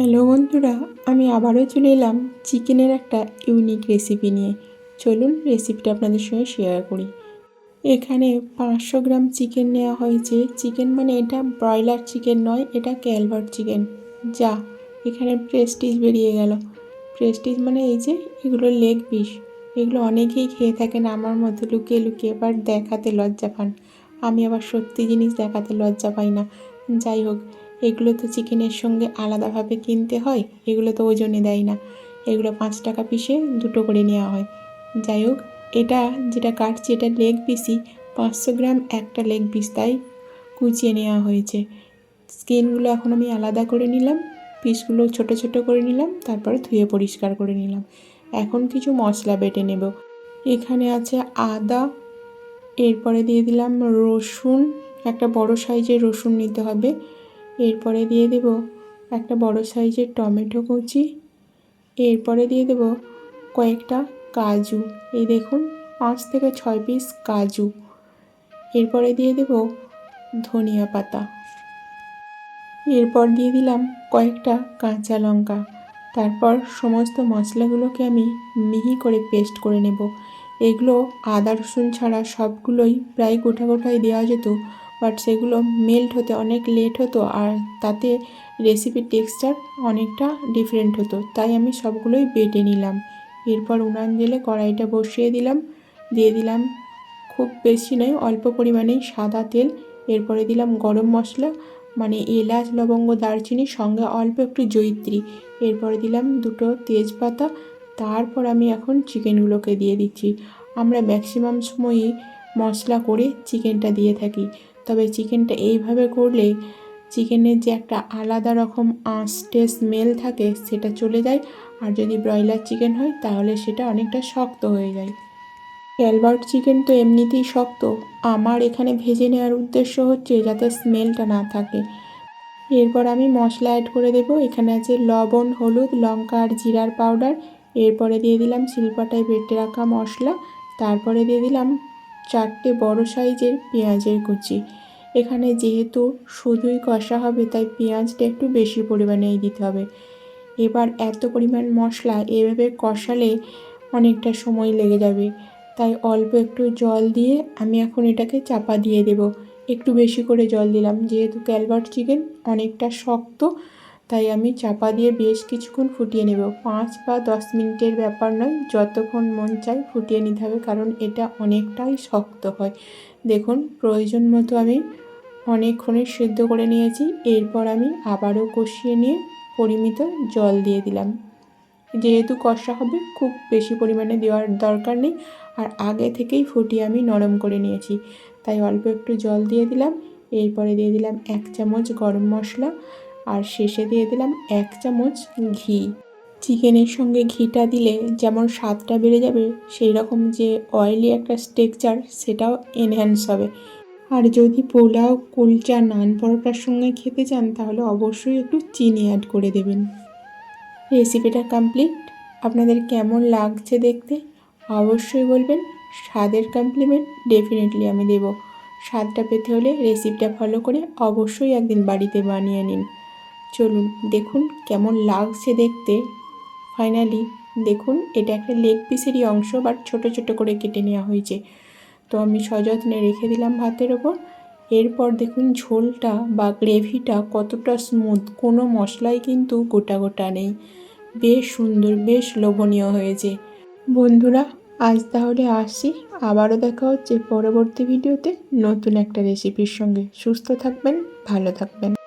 Hello বন্ধুরা, আমি আবারও চলে এলাম চিকেনের একটা ইউনিক রেসিপি নিয়ে। চলুন রেসিপিটা আপনাদের সঙ্গে শেয়ার করি। এখানে পাঁচশো গ্রাম চিকেন নেওয়া হয়েছে। চিকেন মানে এটা ব্রয়লার চিকেন নয়, এটা ক্যালভার চিকেন যা, এখানে প্রেস্টিজ বেরিয়ে গেল। প্রেস্টিজ মানে এই যে, এগুলো লেগ পিস এগুলো অনেকেই খেয়ে থাকেন আমার মতো, লুকিয়ে লুকিয়ে এবার দেখাতে লজ্জা পান। আমি আবার সত্যি জিনিস দেখাতে লজ্জা পাই না। যাই হোক এগুলো তো চিকেনের সঙ্গে আলাদাভাবে কিনতে হয়, এগুলো তো ওজনে দেয় না। এগুলো পাঁচ টাকা পিসে দুটো করে নেওয়া হয়। যাই হোক, এটা যেটা কাটছি, এটা লেগ পিসই, পাঁচশো গ্রাম একটা লেগ পিস, তাই কুচিয়ে নেওয়া হয়েছে। স্কিনগুলো এখন আমি আলাদা করে নিলাম, পিসগুলো ছোট ছোট করে নিলাম, তারপরে ধুয়ে পরিষ্কার করে নিলাম। এখন কিছু মশলা বেটে নেব। এখানে আছে আদা, এরপরে দিয়ে দিলাম রসুন, একটা বড় সাইজের রসুন নিতে হবে। এরপরে দিয়ে দেব একটা বড় সাইজের টমেটো কুচি। এরপরে দিয়ে দেব কয়েকটা কাজু। এই দেখুন, পাঁচ থেকে ছয় পিস কাজু। এরপরে দিয়ে দেব ধনিয়া পাতা। এরপর দিয়ে দিলাম কয়েকটা কাঁচা লঙ্কা। তারপর সমস্ত মশলাগুলোকে আমি মিহি করে পেস্ট করে নেব। এগুলো আদা রসুন ছাড়া সবগুলোই প্রায় গোটা গোটাই দেওয়া যেত। বাট সেগুলো মেল্ট হতে অনেক লেট হতো আর তাতে রেসিপির টেক্সচার অনেকটা ডিফারেন্ট হতো। তাই আমি সবগুলোই বেটে নিলাম। এরপর উনান জেলে কড়াইটা বসিয়ে দিলাম। দিয়ে দিলাম খুব বেশি নয়, অল্প পরিমাণেই সাদা তেল। এরপরে দিলাম গরম মশলা মানে এলাচ, লবঙ্গ, দারচিনি, সঙ্গে অল্প একটু জৈত্রী এরপরে দিলাম দুটো তেজপাতা। তারপর আমি এখন চিকেনগুলোকে দিয়ে দিচ্ছি। আমরা ম্যাক্সিমাম সময়ই মশলা করে চিকেনটা দিয়ে থাকি। তবে চিকেনটা এইভাবে করলে চিকেনের যে একটা আলাদা রকম আঁশটে স্মেল থাকে সেটা চলে যায়। আর যদি ব্রয়লার চিকেন হয়, তাহলে সেটা অনেকটা শক্ত হয়ে যায়। ক্যালবার্ট চিকেন তো এমনিতেই শক্ত। আমার এখানে ভেজে নেওয়ার উদ্দেশ্য হচ্ছে যাতে স্মেলটা না থাকে। এরপর আমি মশলা অ্যাড করে দেব। এখানে আছে লবণ, হলুদ, লঙ্কা আর জিরার পাউডার এরপরে দিয়ে দিলাম শিল্পাটায় বেটে রাখা মশলা। তারপরে দিয়ে দিলাম চারটে বড় সাইজের পেঁয়াজের কুচি। এখানে যেহেতু শুধুই কষা হবে, তাই পেঁয়াজটা একটু বেশি পরিমাণেই দিতে হবে। এবার এত পরিমাণ মশলা এভাবে কষালে অনেকটা সময় লেগে যাবে। তাই অল্প একটু জল দিয়ে আমি এখন এটাকে চাপা দিয়ে দেব। একটু বেশি করে জল দিলাম, যেহেতু ক্যালভার্ট চিকেন অনেকটা শক্ত, তাই আমি চাপা দিয়ে বেশ কিছুক্ষণ ফুটিয়ে নেব। পাঁচ বা দশ মিনিটের ব্যাপার নয়, যতক্ষণ মন চায় ফুটিয়ে নিতে হবে, কারণ এটা অনেকটাই শক্ত হয়। দেখুন, প্রয়োজন মতো আমি অনেকক্ষণে সিদ্ধ করে নিয়েছি। এরপর আমি আবারও কষিয়ে নিয়ে পরিমিত জল দিয়ে দিলাম। যেহেতু কষা হবে, খুব বেশি পরিমাণে দেওয়ার দরকার নেই। আর আগে থেকেই ফুটিয়ে আমি নরম করে নিয়েছি। তাই অল্প একটু জল দিয়ে দিলাম। এরপরে দিয়ে দিলাম এক চামচ গরম মশলা। আর শেষে দিয়ে দিলাম এক চামচ ঘি। চিকেনের সঙ্গে ঘিটা দিলে যেমন স্বাদটা বেড়ে যাবে সেই রকম যে অয়েলি একটা স্টেকচার সেটাও এনহ্যান্স হবে। আর যদি পোলাও, কুলচা, নান পরোটার সঙ্গে খেতে চান, তাহলে অবশ্যই একটু চিনি অ্যাড করে দেবেন। রেসিপিটা কমপ্লিট আপনাদের কেমন লাগছে দেখতে অবশ্যই বলবেন। স্বাদের কমপ্লিমেন্ট ডেফিনেটলি আমি দেব। স্বাদটা পেতে হলে রেসিপিটা ফলো করে অবশ্যই একদিন বাড়িতে বানিয়ে নিন। চলুন, দেখুন কেমন লাগছে দেখতে। ফাইনালি দেখুন, এটা একটা লেগ পিসেরই অংশ বাট ছোট ছোট করে কেটে নেওয়া হয়েছে। তো আমি সযত্নে রেখে দিলাম ভাতের ওপর। এরপর দেখুন, ঝোলটা বা গ্রেভিটা কতটা স্মুথ কোনো মশলাই কিন্তু গোটা গোটা নেই। বেশ সুন্দর, বেশ লোভনীয় হয়েছে। বন্ধুরা, আজ তাহলে আসি। আবারও দেখা হচ্ছে পরবর্তী ভিডিওতে নতুন একটা রেসিপির সঙ্গে। সুস্থ থাকবেন, ভালো থাকবেন।